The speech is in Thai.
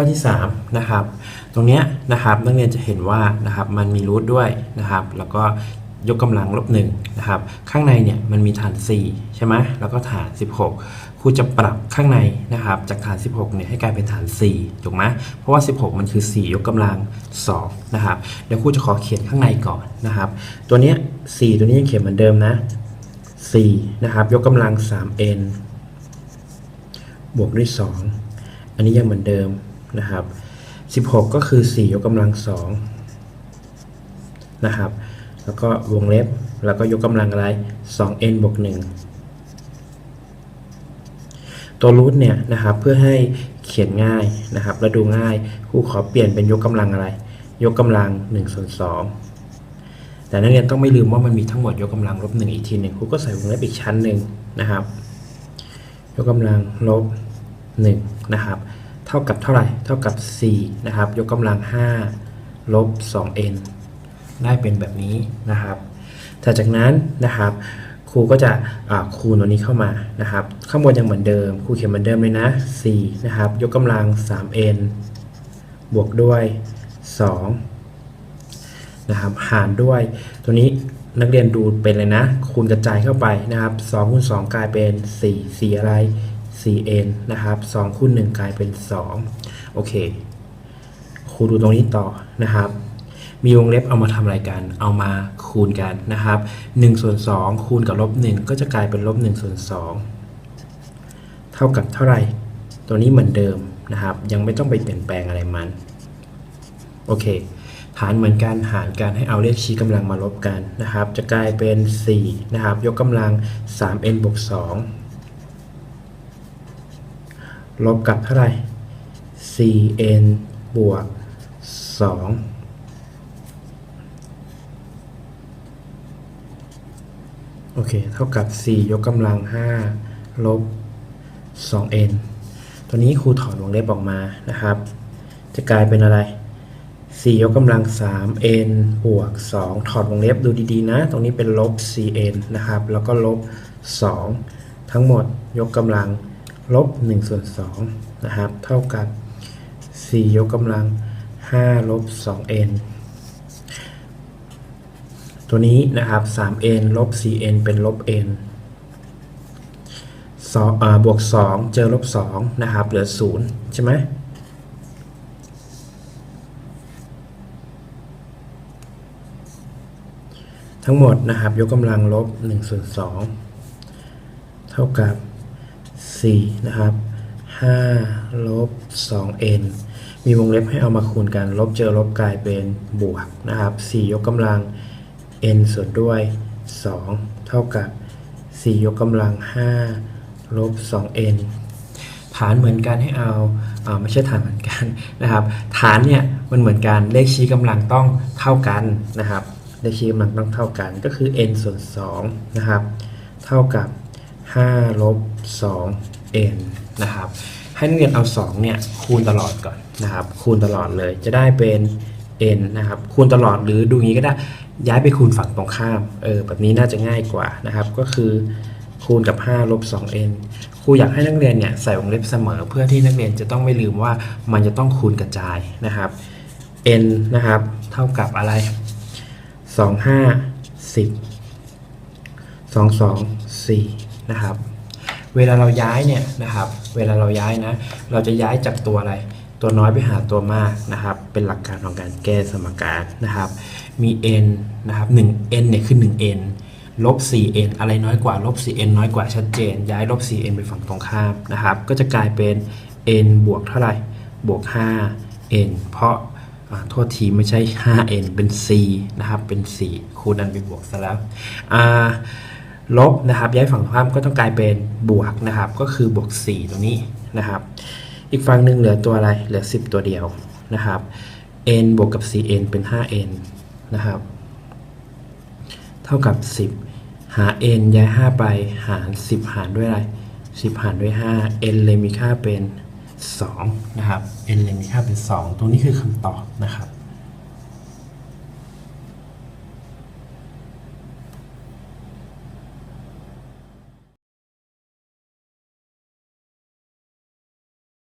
ข้อที่3นะครับตรงเนี้ยนะครับนักเรียนจะเห็นว่านะครับมันมีรูทด้วยนะครับ แล้วก็ยกกำลังลบหนึ่งนะครับข้างในเนี่ยมันมีฐาน 4 ใช่ไหมแล้วก็ฐาน 16ครูจะปรับข้างในนะครับจากฐาน 16เนี่ยให้กลายเป็นฐาน4ถูกไหมเพราะว่า 16 มันคือ 4 ยกกำลัง2นะครับเดี๋ยวครูจะขอเขียนข้างในก่อนนะครับตัวเนี้ย4ตัวนี้ยังเขียนเหมือนเดิมนะ4นะครับยกกำลัง 3n บวกด้วย 2 อันนี้ยังเหมือนเดิม นะครับ16 ก็คือ 4 ยกกำลัง2นะครับแล้วก็วงเล็บแล้วก็ยกกำลังอะไร 2n บวก1ตัวรูทเนี่ยนะครับเพื่อให้เขียนง่ายนะครับและดูง่ายครูขอเปลี่ยนเป็นยกกำลังอะไร ยกกำลัง1ส่วน2แต่นักเรียนต้องไม่ลืมว่ามันมีทั้งหมดยกกำลังลบ1อีกทีหนึ่งครูก็ใส่วงเล็บอีกชั้นหนึ่งนะครับ ยกกำลังลบ1นะครับ เท่ากับเท่าไหร่ เท่ากับ 4 นะครับ ยกกำลัง 5 ลบ 2n ได้เป็นแบบนี้นะครับแต่จากนั้นนะครับ ครูก็จะคูณตัวนี้เข้ามานะครับ ข้างบนยังเหมือนเดิม ครูเขียนเหมือนเดิมเลยนะ 4 นะครับ ยกกำลัง 3n บวกด้วย2นะครับ หารด้วย ตัวนี้นักเรียนดูเป็นเลยนะ คูณกระจายเข้าไปนะครับ2คูณ2กลายเป็น 4 4 อะไร 4n นะครับ2คูณ1กลายเป็น 2 โอเคครูดูตรงนี้ต่อนะครับ มีวงเล็บเอามาทำอะไรกัน เอามาคูณกันนะครับ1ส่วน2คูณกับลบ1ก็จะกลายเป็นลบ1ส่วน2เท่ากับเท่าไหร่ตัวนี้เหมือนเดิมนะครับ ยังไม่ต้องไปเปลี่ยนแปลงอะไรมัน โอเค หารเหมือนกันหารกันให้เอาเลขชี้กำลังมาลบกันนะครับ จะกลายเป็น 4 นะครับ ยกกำลัง 3n บวก2 ลบกับเท่าไหร่ 4n บวก 2 โอเค เท่ากับ 4 ยกกำลัง 5 ลบ 2n ตัวนี้ครูถอนวงเล็บออกมานะครับ จะกลายเป็นอะไร 4 ยกกำลัง 3n บวก 2 ถอดวงเล็บดูดีๆ นะ ตรงนี้เป็นลบ 4n นะครับ แล้วก็ลบ 2 ทั้งหมดยกกำลัง ลบ1ส่วน2นะครับ เท่ากับ 4 ยกกำลัง 5 ลบ 2n ตัวนี้นะครับ 3n ลบ 4n เป็นลบ n สองบวก 2 เจอลบ 2 นะครับ เหลือ 0 ใช่ไหมทั้งหมดนะครับ ยกกำลังลบ1ส่วน2เท่ากับ 4 นะครับ5ลบ 2n มีวงเล็บให้เอามาคูณกัน ลบเจอลบกลายเป็นบวกนะครับ 4 ยกกำลัง n ส่วนด้วย 2 เท่ากับ 4 ยกกำลัง 5 ลบ 2n ฐานเหมือนกันให้เอาอาไม่ใช่ฐานเหมือนกันนะครับ ฐานเนี่ยมันเหมือนกันเลขชี้กำลังต้องเท่ากันนะครับ เลขชี้กำลังต้องเท่ากันก็คือ n ส่วน2นะครับ เท่ากับ 5ลบ 2n นะครับ ให้นักเรียนเอา 2 เนี่ย คูณตลอดก่อนนะครับ คูณตลอดเลยจะได้เป็น n นะครับ คูณตลอดหรือดูงี้ก็ได้ย้ายไปคูณฝั่งตรงข้ามเออแบบนี้น่าจะง่ายกว่านะครับ ก็คือคูณกับ5ลบ 2n ครูอยากให้นักเรียนเนี่ยใส่วงเล็บเสมอ เพื่อที่นักเรียนจะต้องไม่ลืมว่ามันจะต้องคูณกระจายนะครับ n นะครับ เท่ากับอะไร 2 5 10 2 2 4 นะครับ เวลาเราย้ายเนี่ยนะครับ เวลาเราย้ายนะ เราจะย้ายจากตัวอะไร ตัวน้อยไปหาตัวมากนะครับ เป็นหลักการของการแก้สมการนะครับ มี n นะครับ 1n เนี่ยคือ 1n ลบ 4n อะไรน้อยกว่า ลบ 4n น้อยกว่าชัดเจน ย้ายลบ 4n ไปฝั่งตรงข้ามนะครับ ก็จะกลายเป็น n บวกเท่าไหร่ บวก 5n เพราะอ่าโทษทีไม่ใช่ 5n เป็น c นะครับ เป็น 4 คูณดันไปบวกซะแล้ว ลบนะครับย้ายฝั่งตรงข้ามก็ต้องกลายเป็นบวกนะครับ ก็คือบวก 4 ตรงนี้นะครับ อีกฝั่งหนึ่งเหลือตัวอะไรเหลือ 10 ตัวเดียวนะครับ n บวกกับ 4n เป็น 5n นะครับ เท่ากับ 10 หา n ย้าย 5 ไปหาร 10 หารด้วยอะไร10 หารด้วย 5 n เลยมีค่าเป็น 2 นะครับ n เลยมีค่าเป็น 2 ตรงนี้คือคำตอบนะครับ